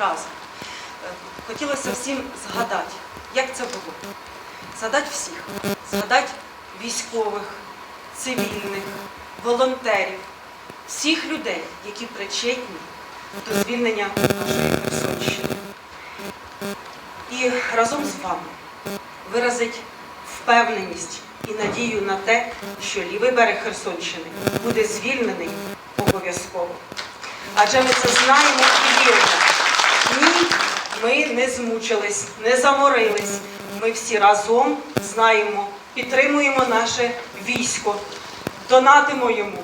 раз. Е, Хотілося всім згадати, як це було. Згадати всіх, згадати військових, цивільних, волонтерів, всіх людей, які причетні до звільнення нашої Херсонщини. І разом з вами виразить впевненість і надію на те, що лівий берег Херсонщини буде звільнений обов'язково. Адже ми це знаємо і віримо. Ми не змучились, не заморились. Ми всі разом знаємо, підтримуємо наше військо, донатимо йому.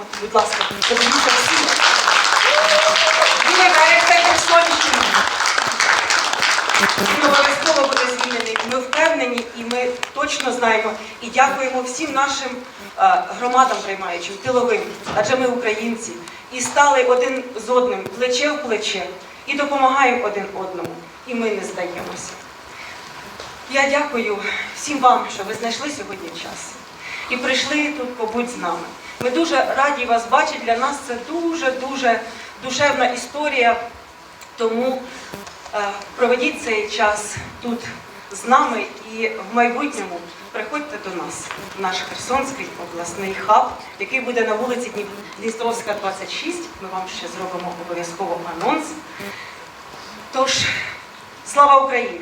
От, будь ласка, подивіться всі. Лівий берег це Херсонщина. Він обов'язково буде звільнений. Ми впевнені і ми точно знаємо. І дякуємо всім нашим е, громадам приймаючим, тиловим, адже ми українці. І стали один з одним плече в плече і допомагаємо один одному. І ми не здаємося. Я дякую всім вам, що ви знайшли сьогодні час і прийшли тут побудь з нами. Ми дуже раді вас бачити. Для нас це дуже-дуже душевна історія. Тому е, проведіть цей час тут з нами і в майбутньому приходьте до нас, в наш Херсонський обласний хаб, який буде на вулиці Дністровська, 26. Ми вам ще зробимо обов'язково анонс. Тож, слава Україні!